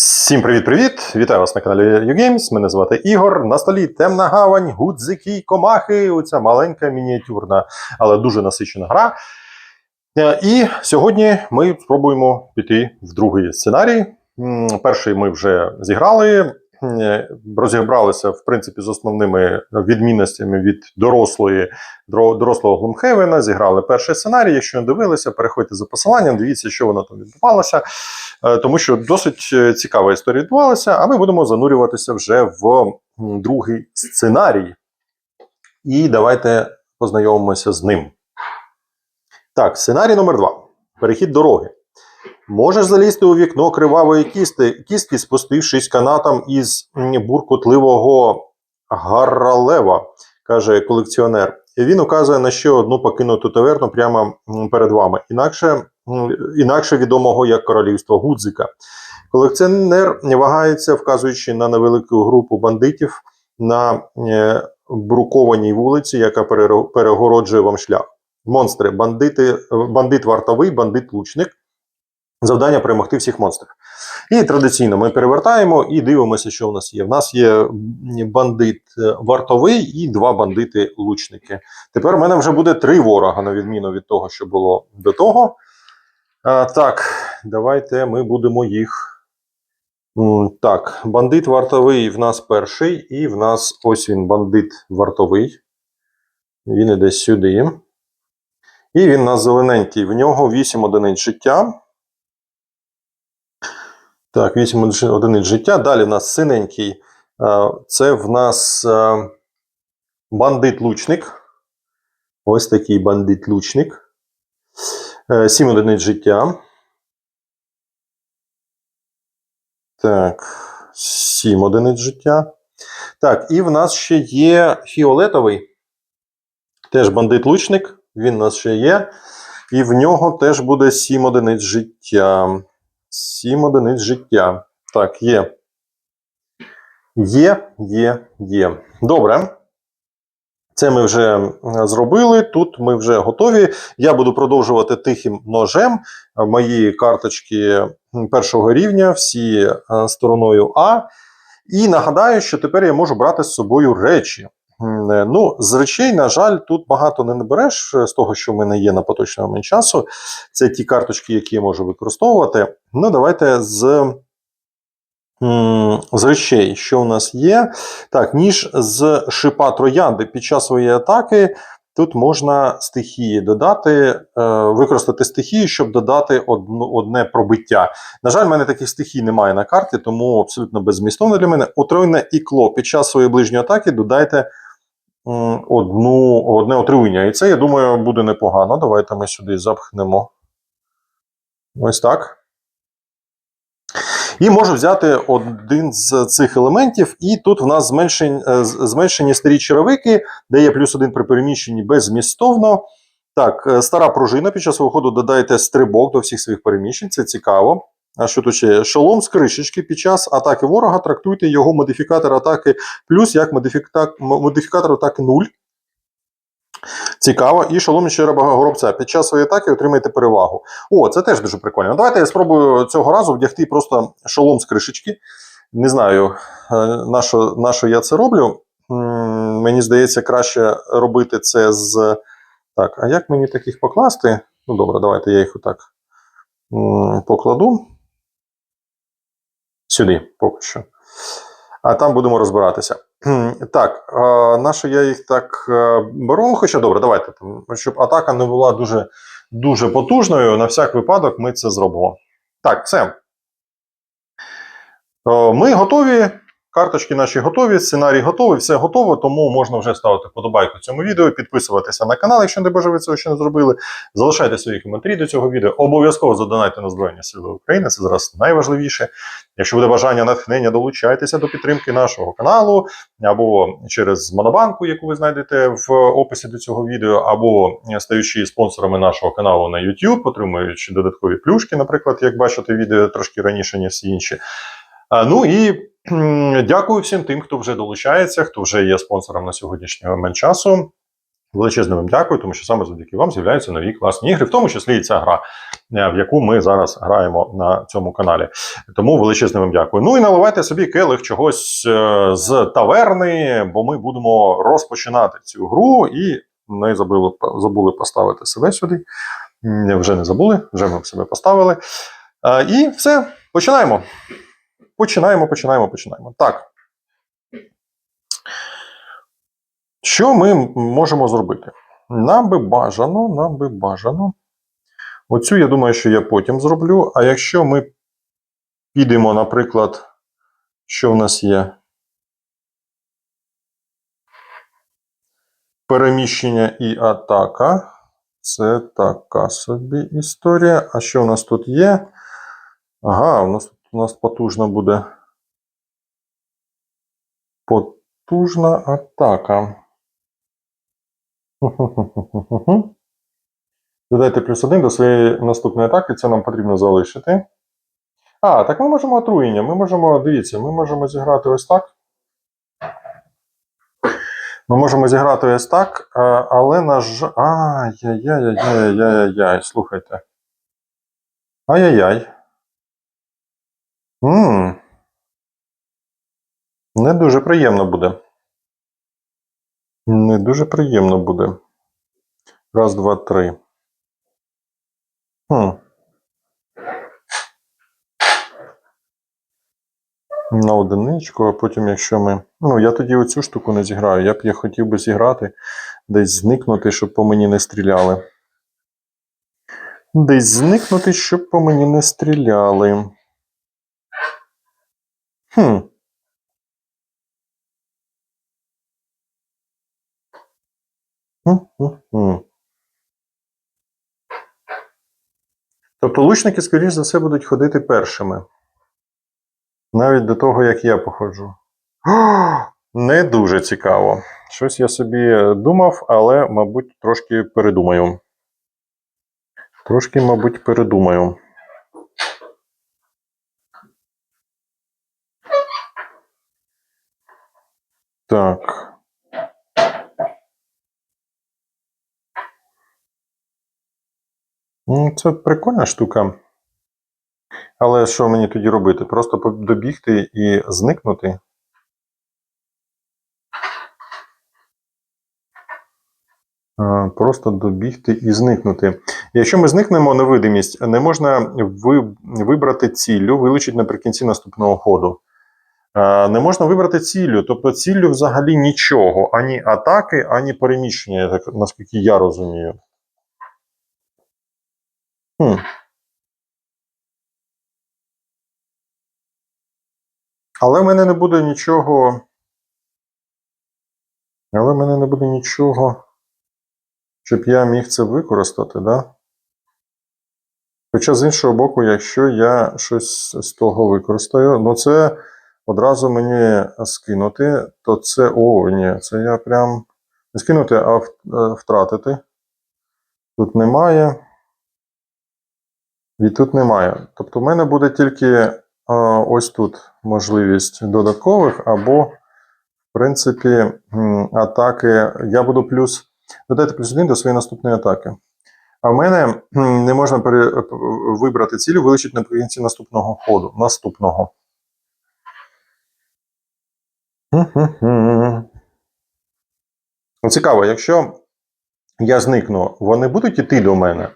Всім привіт-привіт! Вітаю вас на каналі YouGames. Мене звати Ігор. На столі темна гавань, гудзики, комахи. Оця маленька мініатюрна, але дуже насичена гра. Е, І сьогодні ми спробуємо піти в другий сценарій. Перший ми вже зіграли. Е, Розібралися, в принципі, з основними відмінностями від дорослої, дорослого Глумхевена. Зіграли перший сценарій. Якщо не дивилися, переходьте за посиланням, дивіться, що воно там відбувалося. Е, тому що досить е, цікава історія відбувалася, а ми будемо занурюватися вже в другий сценарій. І давайте познайомимося з ним. Так, сценарій номер два. Перехід дороги. Можеш залізти у вікно кривавої кісти, кістки, спустившись канатом із м, буркотливого гаралева, каже колекціонер. Він указує на ще одну покинуту таверну прямо перед вами. Інакше інакше відомого як королівство Гудзика. Колекціонер вагається, вказуючи на невелику групу бандитів на е, брукованій вулиці, яка перегороджує вам шлях. Монстри, бандити, бандит вартовий, бандит лучник. Завдання перемогти всіх монстрів. І традиційно ми перевертаємо і дивимося, що в нас є. В нас є бандит е, вартовий і два бандити-лучники. Тепер в мене вже буде три ворога, на відміну від того, що було до того. А, так, давайте ми будемо їх. Так, бандит вартовий в нас перший, і в нас ось він бандит вартовий. Він іде сюди. І він у нас зелененький. В нього 8 одиниць життя. Так, 8 одиниць життя. Далі в нас синенький. Е, Це в нас е, бандит-лучник. Ось такий бандит-лучник. 7 одиниць життя. Так, 7 одиниць життя. Так, і в нас ще є фіолетовий. Теж бандит-лучник. Він у нас ще є. І в нього теж буде 7 одиниць життя. 7 одиниць життя. Так, є. Є, є, є. Добре. Це ми вже зробили. Тут ми вже готові. Я буду продовжувати тихим ножем. Мої карточки першого рівня, всі е, стороною А. І нагадаю, що тепер я можу брати з собою речі. Е, Ну, з речей, на жаль, тут багато не набереш е, з того, що в мене є на поточний момент часу. Це ті карточки, які я можу використовувати. Ну, давайте з, з речей, що у нас є. Так, ніж з шипа троянди під час своєї атаки. Тут можна стихії додати, е, використати стихії, щоб додати одне пробиття. На жаль, в мене таких стихій немає на карті, тому абсолютно беззмістовно для мене. Отруйне ікло під час своєї ближньої атаки додайте одну, одне отруєння. І це, я думаю, буде непогано. Давайте ми сюди запхнемо. Ось так. І можу взяти один з цих елементів, і тут в нас зменшені, е, зменшені старі черевики, дає плюс один при переміщенні беззмістовно. Так, е, стара пружина під час виходу додайте стрибок до всіх своїх переміщень, це цікаво. А що тут ще? Шолом з кришечки під час атаки ворога трактуйте його модифікатор атаки плюс як модифікатор атаки 0. Цікаво. І шолом з горобця. Під час своєї атаки отримаєте перевагу. О, це теж дуже прикольно. Давайте я спробую цього разу вдягти просто шолом з кришечки. Не знаю, е, на що, на що я це роблю. Мені здається, краще робити це з. Так, а як мені таких покласти? Ну, добре, давайте я їх отак покладу. Сюди, поки що. А там будемо розбиратися. Так, е, на що я їх так е, беру? Хоча добре, давайте, щоб атака не була дуже, дуже потужною. На всяк випадок ми це зробимо. Так, все. Ми готові. Карточки наші готові, сценарій готовий, все готово, тому можна вже ставити подобайку цьому відео, підписуватися на канал, якщо не боже ви цього ще не зробили. Залишайте свої коментарі до цього відео. Обов'язково задонайте на Збройні Сили України. Це зараз найважливіше. Якщо буде бажання натхнення, долучайтеся до підтримки нашого каналу або через Монобанку, яку ви знайдете в описі до цього відео, або стаючи спонсорами нашого каналу на YouTube, отримуючи додаткові плюшки, наприклад, як бачите відео трошки раніше, ніж всі інші. Ну і дякую всім тим, хто вже долучається, хто вже є спонсором на сьогоднішній момент часу. Величезне вам дякую, тому що саме завдяки вам з'являються нові класні ігри, в тому числі і ця гра. е, в яку ми зараз граємо на цьому каналі. Тому величезне вам дякую. Ну і наливайте собі келих чогось е, з таверни, бо ми будемо розпочинати цю гру і не забули, забули поставити себе сюди. Вже не забули, вже ми себе поставили. Е, І все, починаємо. Починаємо, починаємо, починаємо. Так. Що ми можемо зробити? Нам би бажано, нам би бажано. Оцю, я думаю, що я потім зроблю. А якщо ми підемо, наприклад, що в нас є? Переміщення і атака. Це така собі історія. А що в нас тут є? Ага, у нас, у нас потужна буде. Потужна атака. Додайте плюс один до своєї наступної атаки, це нам потрібно залишити. А, так ми можемо отруєння. Ми можемо, дивіться, ми можемо зіграти ось так. Ми можемо зіграти ось так, але на жаль. Ай-яй-яй-яй-яй-яй-яй, слухайте. Ай-яй-яй. Ммм. Не дуже приємно буде. Не дуже приємно буде. Раз, два, три. Хм. На одиничку, а потім, якщо ми. Ну, я тоді оцю штуку не зіграю. Я б я хотів би зіграти, десь зникнути, щоб по мені не стріляли. Десь зникнути, щоб по мені не стріляли. Хм. Тобто лучники, скоріш за все, будуть ходити першими. Навіть до того, як я походжу. Не дуже цікаво. Щось я собі думав, але, мабуть, трошки передумаю. Трошки, мабуть, передумаю. Так. Ну, Це прикольна штука. Але що мені тоді робити? Просто добігти і зникнути? Просто добігти і зникнути. Якщо ми зникнемо на видимість, не можна вибрати ціллю, вилучити наприкінці наступного ходу. А, Не можна вибрати ціллю, тобто ціллю взагалі нічого, ані атаки, ані переміщення, так, наскільки я розумію. Хм. Але в мене не буде нічого. Але в мене не буде нічого, щоб я міг це використати, да? Хоча з іншого боку, якщо я щось з того використаю, ну це одразу мені скинути, то це. О, ні, це я прям не скинути, а е, втратити. Тут немає. І тут немає. Тобто в мене буде тільки е, ось тут можливість додаткових, або, в принципі, атаки. Я буду плюс додати плюс один до своєї наступної атаки. А в мене не можна пере, вибрати цілю, вилучити наприкінці наступного ходу. Наступного. Ну, Цікаво, якщо я зникну, вони будуть іти до мене?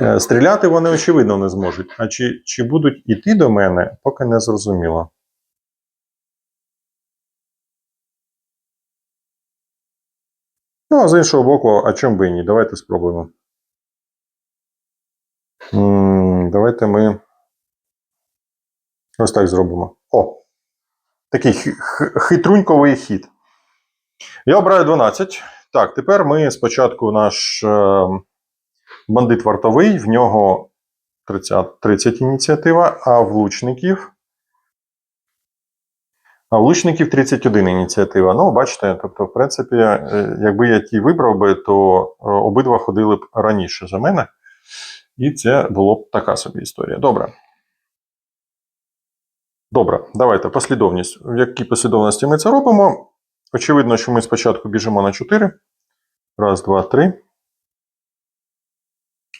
Е, Стріляти вони, очевидно, не зможуть. А чи, чи будуть іти до мене, поки не зрозуміло. Ну, а з іншого боку, а чому би і ні? Давайте спробуємо. Давайте ми ось так зробимо. О! Такий хи- хи- хитруньковий хід. Я обираю 12. Так, тепер ми спочатку наш е, бандит вартовий, в нього 30, 30 ініціатива, а в лучників. А в лучників 31 ініціатива. Ну, бачите, тобто, в принципі, е, якби я ті вибрав би, то е, обидва ходили б раніше за мене. І це було б така собі історія. Добре. Добре, давайте послідовність. В якій послідовності ми це робимо? Очевидно, що ми спочатку біжимо на 4. Раз, два, три.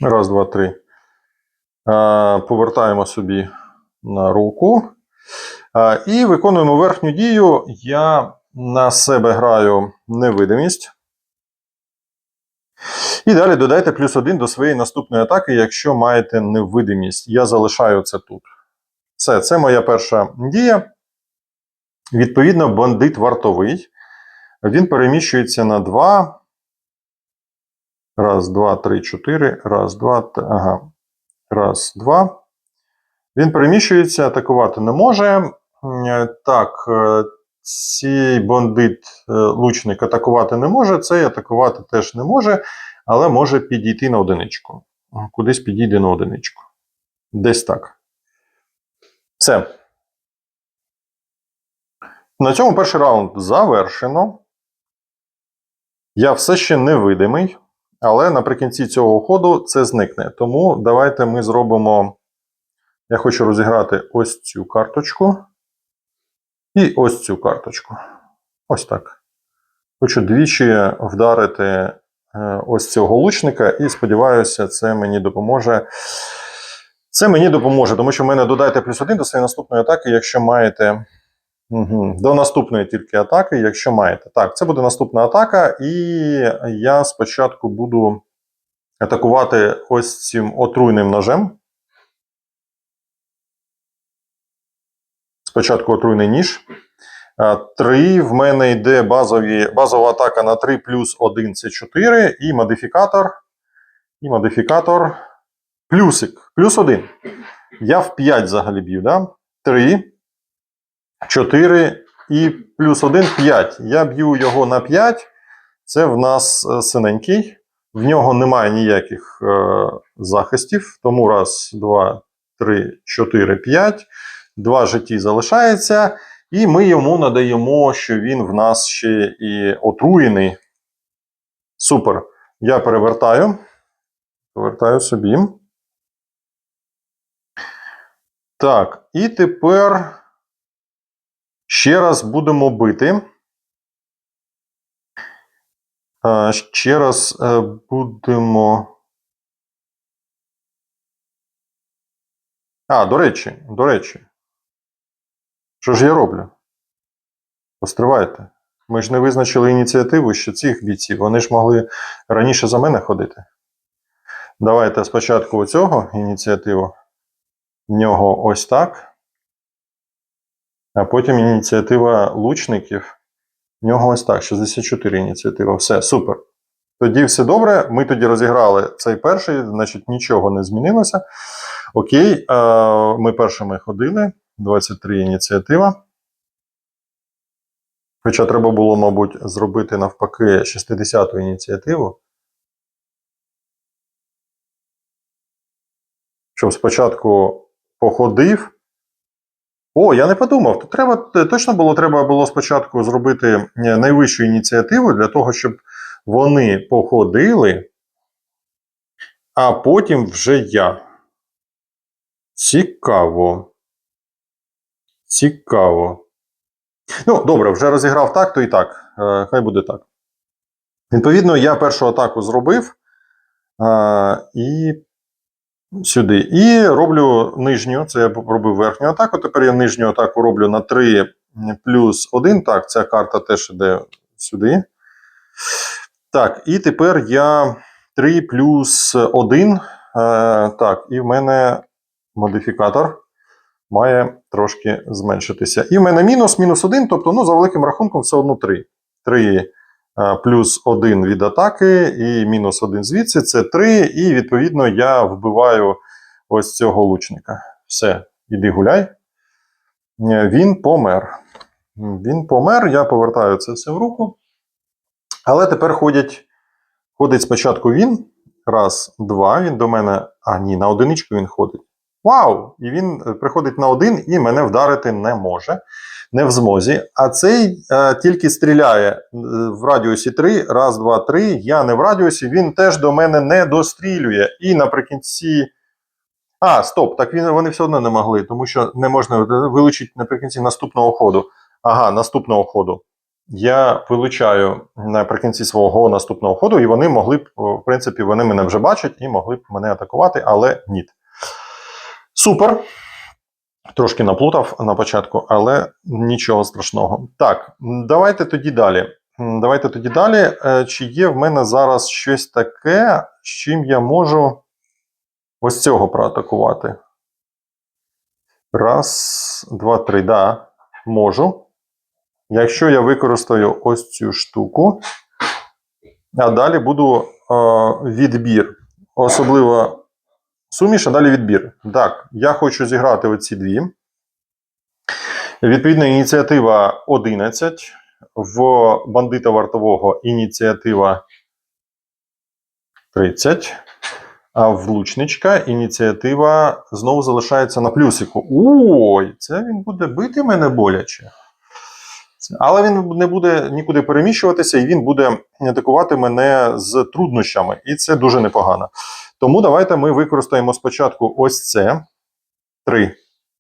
Раз, два, три. Е, повертаємо собі на руку. Е, і виконуємо верхню дію. Я на себе граю невидимість. І далі додайте плюс один до своєї наступної атаки, якщо маєте невидимість. Я залишаю це тут. Все, це моя перша дія. Відповідно, бандит вартовий. Він переміщується на 2. Раз, два, три, чотири. Раз, два, ага. Раз, два. Він переміщується, атакувати не може. Так, е, цей бандит е, лучник атакувати не може, цей атакувати теж не може, але може підійти на одиничку. Кудись підійде на одиничку. Десь так. Все. На цьому перший раунд завершено. Я все ще невидимий, але наприкінці цього ходу це зникне. Тому давайте ми зробимо. Я хочу розіграти ось цю карточку. І ось цю карточку. Ось так. Хочу двічі вдарити е, ось цього лучника, і сподіваюся, це мені допоможе. Це мені допоможе, тому що в мене додайте плюс один до своєї наступної атаки, якщо маєте. Угу. До наступної тільки атаки, якщо маєте. Так, це буде наступна атака, і я спочатку буду атакувати ось цим отруйним ножем. Спочатку отруйний ніж. Три в мене йде базові, базова атака на 3 плюс 1 це 4, і модифікатор. І модифікатор плюсик. Плюс 1. Я в 5 взагалі б'ю, да? 3, 4 і плюс 1 5. Я б'ю його на 5. Це в нас е, синенький. В нього немає ніяких е, захистів. Тому раз, два, три, чотири, п'ять. Два житті залишається. І ми йому надаємо, що він в нас ще і отруєний. Супер. Я перевертаю. Повертаю собі. Так, і тепер ще раз будемо бити. Ще раз е, будемо. А, до речі, до речі. Що ж я роблю? Постривайте. Ми ж не визначили ініціативу ще цих бійців. Вони ж могли раніше за мене ходити. Давайте спочатку оцього ініціативу. В нього ось так. А потім ініціатива лучників. В нього ось так. 64 ініціатива. Все, супер. Тоді все добре. Ми тоді розіграли цей перший, значить нічого не змінилося. Окей, ми першими ходили. 23 ініціатива. Хоча треба було, мабуть, зробити навпаки 60-ту ініціативу. Щоб спочатку походив. О, я не подумав. Тут треба, точно було треба було спочатку зробити е, найвищу ініціативу для того, щоб вони походили, а потім вже я. Цікаво. Цікаво. Ну, добре, вже розіграв так, то і так. Е, хай буде так. Відповідно, я першу атаку зробив. Е, і сюди. І роблю нижню. Це я робив верхню атаку. Тепер я нижню атаку роблю на 3 плюс 1. Так, ця карта теж йде сюди. Так, і тепер я 3 плюс 1. Е, так, і в мене модифікатор має трошки зменшитися. І в мене мінус, мінус 1, тобто, ну, за великим рахунком, все одно 3. 3 а, плюс 1 від атаки, і мінус 1 звідси це 3. І відповідно я вбиваю ось цього лучника. Все, іди гуляй. Е, Він помер. Він помер, я повертаю це все в руку. Але тепер ходять, ходить спочатку він. Раз, два. Він до мене. А, ні, на одиничку він ходить. Вау! І він е, приходить на один і мене вдарити не може, не в змозі. А цей е, тільки стріляє е, в радіусі 3, раз, два, три. Я не в радіусі, він теж до мене не дострілює. І наприкінці. А, стоп, так він, вони все одно не могли, тому що не можна вилучити наприкінці наступного ходу. Ага, наступного ходу. я вилучаю наприкінці свого наступного ходу, і вони могли б, в принципі, вони мене вже бачать і могли б мене атакувати, але ні. Супер. Трошки наплутав на початку, але нічого страшного. Так, давайте тоді далі. Давайте тоді далі. Е, Чи є в мене зараз щось таке, з чим я можу ось цього проатакувати? Раз, два, три. Да, можу. Якщо я використаю ось цю штуку, а далі буду е, відбір. Особливо суміш, а далі відбір. Так, я хочу зіграти оці дві. Відповідно, ініціатива 11. В бандита вартового ініціатива 30. А в лучничка ініціатива знову залишається на плюсику. Ой, це він буде бити мене боляче. Але він не буде нікуди переміщуватися, і він буде атакувати мене з труднощами. І це дуже непогано. Тому давайте ми використаємо спочатку ось це. Три.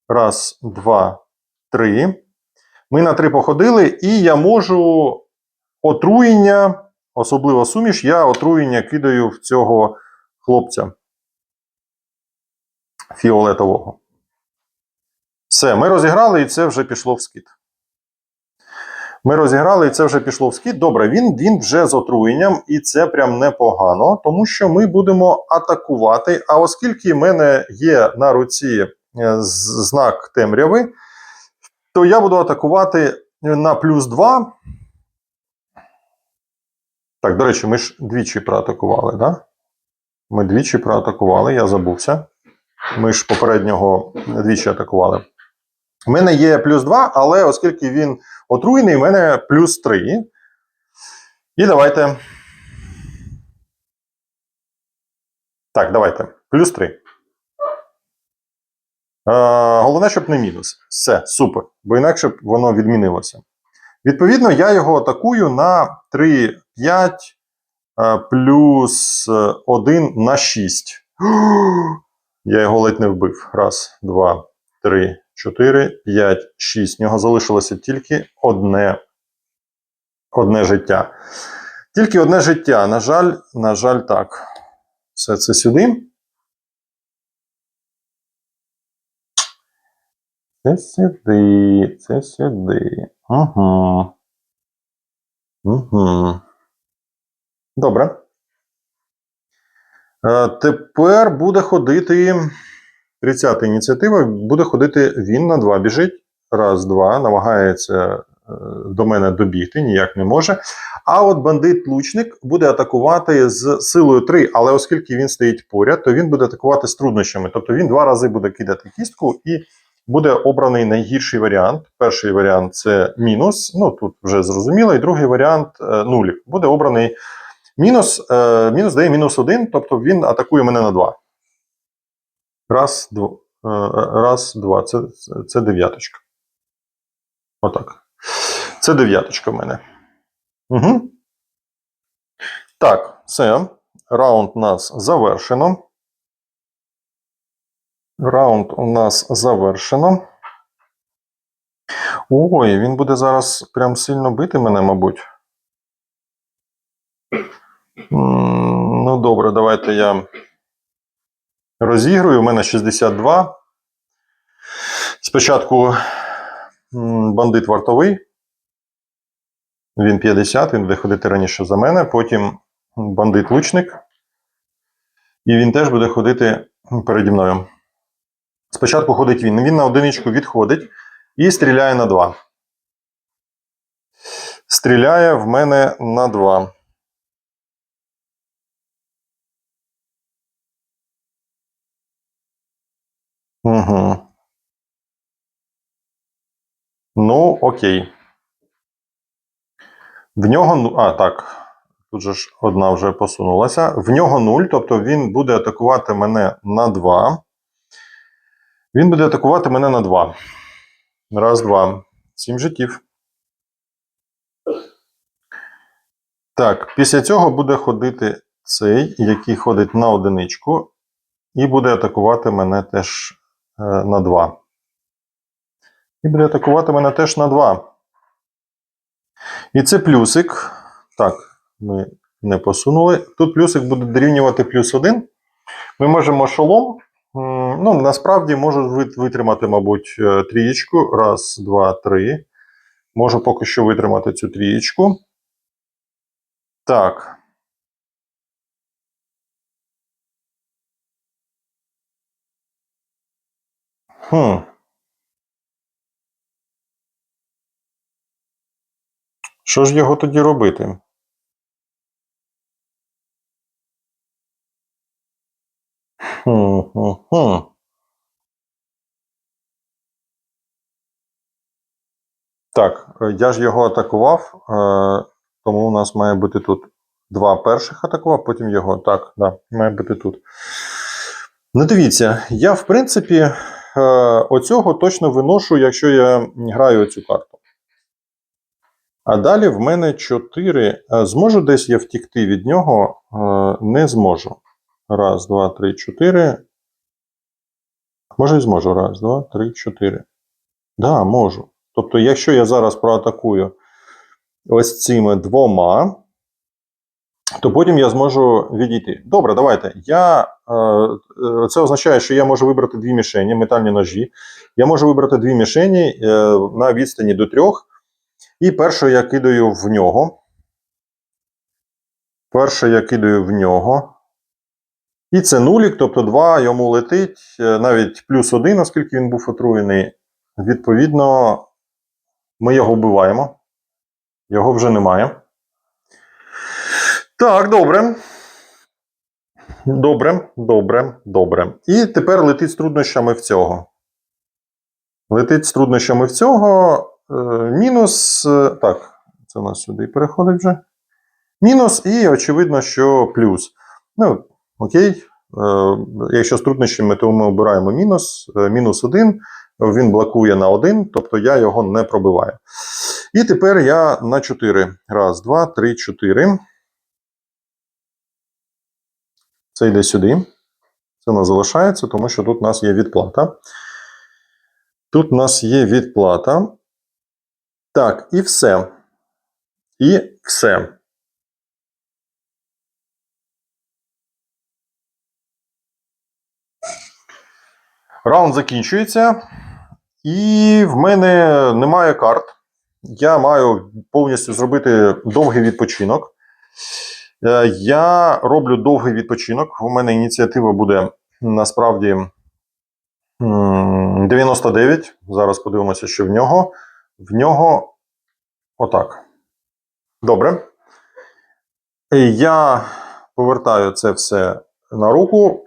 Раз, два, три. Ми на три походили, і я можу отруєння, особливо суміш, я отруєння кидаю в цього хлопця фіолетового. Все, ми розіграли, і це вже пішло в скид. Ми розіграли, і це вже пішло в скид. Добре, він, він вже з отруєнням, і це прям непогано, тому що ми будемо атакувати. А оскільки в мене є на руці е, знак темряви, то я буду атакувати на плюс 2. Так, до речі, ми ж двічі проатакували, так? Да? Ми двічі проатакували, я забувся. Ми ж попереднього двічі атакували. У мене є плюс 2, але оскільки він отруєний, у мене плюс 3. І давайте. Так, давайте. Плюс 3. Е, головне, щоб не мінус. Все, супер. Бо інакше б воно відмінилося. Відповідно, я його атакую на 3, 5 е, плюс 1 на 6. Я його ледь не вбив. Раз, два, три, чотири, п'ять, шість. В нього залишилося тільки одне, одне життя. Тільки одне життя. На жаль, на жаль, так. Все це сюди. Це сюди, це сюди. Угу. Угу. Добре. Е, Тепер буде ходити 30 ініціатива, буде ходити він на 2 біжить. Раз, два, намагається е, до мене добігти, ніяк не може. А от бандит-лучник буде атакувати з силою 3, але оскільки він стоїть поряд, то він буде атакувати з труднощами. Тобто він два рази буде кидати кістку і буде обраний найгірший варіант. Перший варіант це мінус, ну тут вже зрозуміло, і другий варіант е, нулік. Буде обраний мінус, е, мінус дає мінус 1, тобто він атакує мене на 2. Раз, два. Е, раз, два. Це, це дев'яточка. Отак. Це дев'яточка в мене. Угу. Так, все. Раунд у нас завершено. Раунд у нас завершено. Ой, він буде зараз прям сильно бити мене, мабуть. Ну, добре, давайте я розігрую. У мене 62. Спочатку бандит вартовий. Він 50, він буде ходити раніше за мене. Потім бандит лучник. І він теж буде ходити переді мною. Спочатку ходить він. Він на одиничку відходить і стріляє на 2. Стріляє в мене на 2. Угу. Ну, окей. В нього. А, так. Тут же ж одна вже посунулася. В нього 0, тобто він буде атакувати мене на 2. Він буде атакувати мене на 2. Раз, два. Сім життів. Так, після цього буде ходити цей, який ходить на одиничку, і буде атакувати мене теж на 2. І буде атакувати мене теж на 2. І це плюсик. Так, ми не посунули. Тут плюсик буде дорівнювати плюс 1. Ми можемо шолом. Ну, насправді можу витримати, мабуть, е, трієчку. Раз, два, три. Можу поки що витримати цю трієчку. Так. Хм. Що ж його тоді робити? Хм, хм, хм. Так, я ж його атакував, е, тому у нас має бути тут два перших атакував, потім його. Так, да, має бути тут. Ну, дивіться, я, в принципі, оцього точно виношу, якщо я граю цю карту. А далі в мене 4. Зможу десь я втікти від нього? Е, Не зможу. Раз, два, три, чотири. Може, і зможу. Раз, два, три, чотири. Да, можу. Тобто, якщо я зараз проатакую ось цими двома, то потім я зможу відійти. Добре, давайте. Я, е, е, це означає, що я можу вибрати дві мішені, метальні ножі. Я можу вибрати дві мішені е, на відстані до трьох. І першу я кидаю в нього. Перше я кидаю в нього. І це нулік, тобто 2 йому летить, е, навіть плюс 1, оскільки він був отруєний. Відповідно, ми його вбиваємо. Його вже немає. Так, добре. Добре, добре, добре. І тепер летить з труднощами в цього. Летить з труднощами в цього. Е, мінус. е, так, це у нас сюди переходить вже. Мінус, і очевидно, що плюс. Ну, окей. Е, якщо з труднощами, то ми обираємо мінус. Мінус 1. Він блокує на 1, тобто я його не пробиваю. І тепер я на 4. Раз, два, три, чотири. Це йде сюди. Це нас залишається, тому що тут у нас є відплата. Тут у нас є відплата. Так, і все. І все. Раунд закінчується. І в мене немає карт. Я маю повністю зробити довгий відпочинок. Е, Я роблю довгий відпочинок. У мене ініціатива буде насправді 99. Зараз подивимося, що в нього. В нього отак. Добре. Я повертаю це все на руку.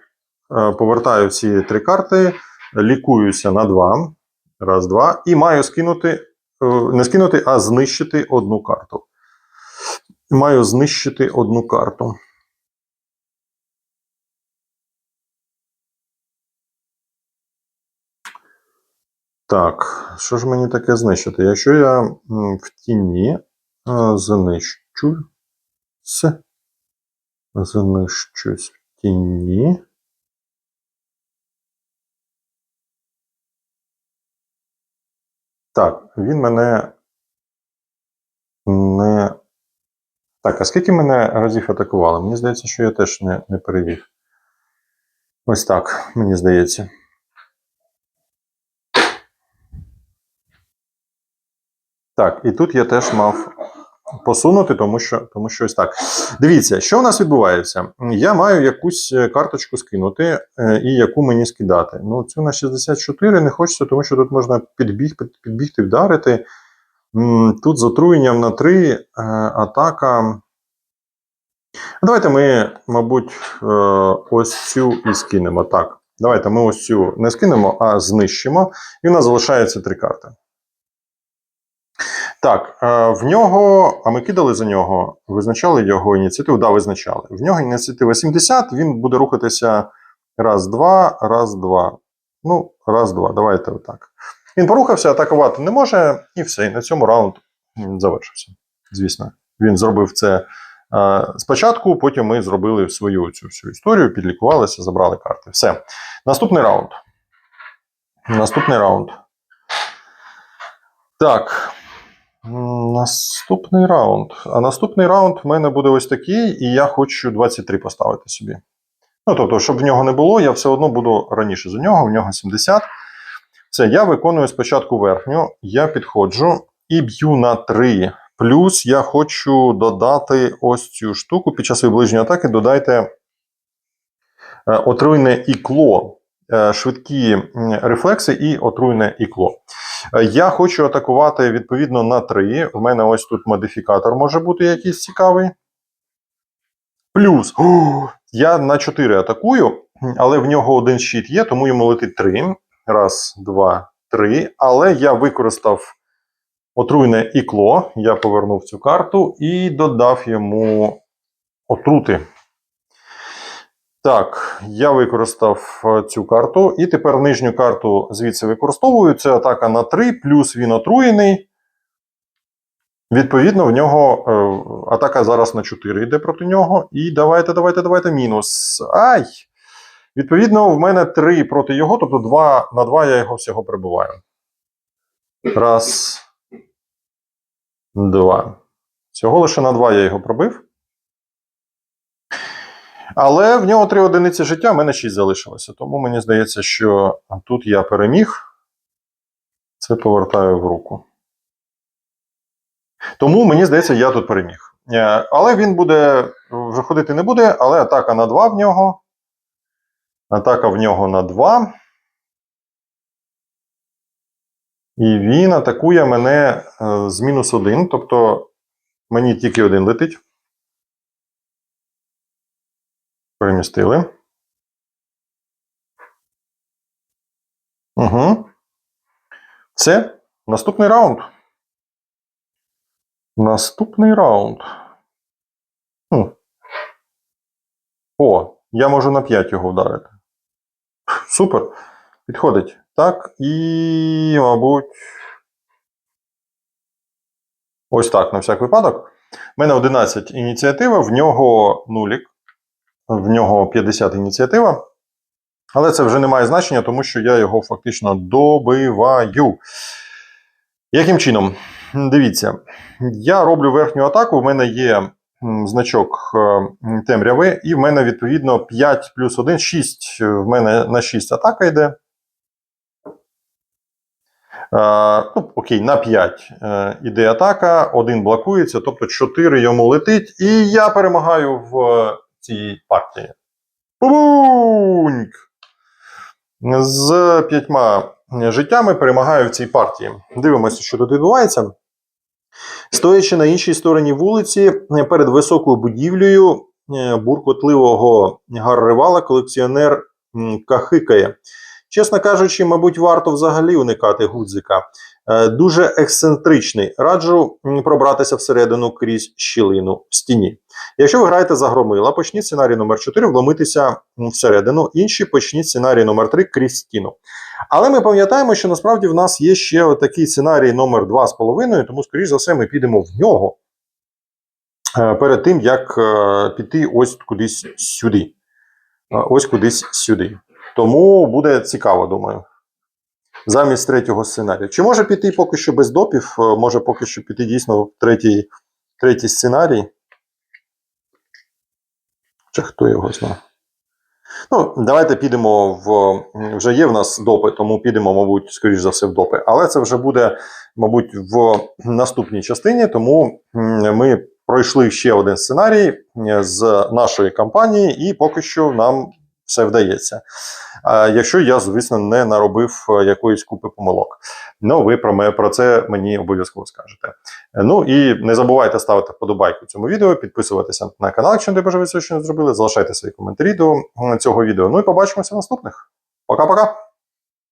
Е, Повертаю всі три карти, лікуюся на 2. Раз, два. І маю скинути, е, не скинути, а знищити одну карту. Маю знищити одну карту. Так, що ж мені таке знищити? Якщо я в тіні е, знищу. Знищусь в тіні. Так, він мене не. Так, а скільки мене разів атакували? Мені здається, що я теж не, не перевів. Ось так, мені здається. Так, і тут я теж мав посунути, тому що, тому що ось так. Дивіться, що у нас відбувається? Я маю якусь е, карточку скинути е, і яку мені скидати. Ну, цю на 64 не хочеться, тому що тут можна підбіг, під- підбігти, вдарити. Тут з отруєнням на 3 е, атака. Давайте ми, мабуть, е, ось цю і скинемо. Так. Давайте ми ось цю не скинемо, а знищимо. І в нас залишається три карти. Так, е, в нього, а ми кидали за нього, визначали його ініціативу. Да, визначали. В нього ініціатива 70, він буде рухатися раз, два, раз, два. Ну, раз, два. Давайте отак. Він порухався, атакувати не може, і все. І на цьому раунд завершився. Звісно, він зробив це е, спочатку, потім ми зробили свою цю всю історію, підлікувалися, забрали карти. Все. Наступний раунд. Наступний раунд. Так. Наступний раунд. А наступний раунд в мене буде ось такий, і я хочу 23 поставити собі. Ну, тобто, щоб в нього не було, я все одно буду раніше за нього, в нього 70. Все, я виконую спочатку верхню, я підходжу і б'ю на 3. Плюс я хочу додати ось цю штуку. Під час ближньої атаки додайте е, отруйне ікло, е, швидкі рефлекси і отруйне ікло. Е, Я хочу атакувати відповідно на 3. У мене ось тут модифікатор може бути якийсь цікавий. Плюс я на 4 атакую, але в нього один щит є, тому йому летить 3. Раз, два, три. Але я використав отруйне ікло. Я повернув цю карту і додав йому отрути. Так, я використав е, цю карту, і тепер нижню карту звідси використовую. Це атака на 3, плюс він отруєний. Відповідно, в нього е, атака зараз на 4 йде проти нього. І давайте, давайте, давайте мінус. Ай! Відповідно, в мене 3 проти його, тобто 2 на 2 я його всього прибиваю. Раз. Два. Всього лише на 2 я його пробив. Але в нього 3 одиниці життя, в мене 6 залишилося. Тому мені здається, що тут я переміг. Це повертаю в руку. Тому мені здається, я тут переміг. Е, Але він буде вже ходити не буде, але атака на 2 в нього. Атака в нього на 2. І він атакує мене е, з мінус 1, тобто мені тільки один летить. Перемістили. Угу. Все. Наступний раунд. Наступний раунд. Хм. О, я можу на 5 його вдарити. Супер. Підходить. Так, і, мабуть. Ось так, на всяк випадок. У мене 11 ініціатива, в нього нулік, в нього 50 ініціатива. Але це вже не має значення, тому що я його фактично добиваю. Яким чином? Дивіться, я роблю верхню атаку, в мене є значок е, темряви, і в мене відповідно 5 плюс 1, 6. В мене на 6 атака йде. Е, ну, окей, на 5 е, іде атака, один блокується, тобто 4 йому летить, і я перемагаю в е, цій партії. Бубуньк! З п'ятьма життями перемагаю в цій партії. Дивимося, що тут відбувається. Стоячи на іншій стороні вулиці, е, перед високою будівлею е, буркотливого гарривала, колекціонер кахикає. Чесно кажучи, мабуть, варто взагалі уникати гудзика. Е, Дуже ексцентричний. Раджу пробратися всередину крізь щілину в стіні. Якщо ви граєте за громила, почніть сценарій номер 4 вломитися всередину, інші почніть сценарій номер 3 крізь стіну. Але ми пам'ятаємо, що насправді в нас є ще такий сценарій номер 2,5, тому, скоріш за все, ми підемо в нього е, перед тим, як е, піти ось кудись сюди. Е, Ось кудись сюди. Тому буде цікаво, думаю. Замість третього сценарію. Чи може піти поки що без допів? Може поки що піти дійсно третій, третій сценарій. Чи хто його знає? Ну, давайте підемо в. Вже є в нас допи, тому підемо, мабуть, скоріш за все, в допи. Але це вже буде, мабуть, в наступній частині, тому ми пройшли ще один сценарій е, з нашої кампанії, і поки що нам все вдається. Якщо я, звісно, не наробив е, якоїсь купи помилок. Ну, ви про це мені обов'язково скажете. Ну і не забувайте ставити вподобайку цьому відео, підписуватися на канал, якщо не бажаєте, що не зробили. Залишайте свої коментарі до цього відео. Ну і побачимося в наступних. Пока-пока!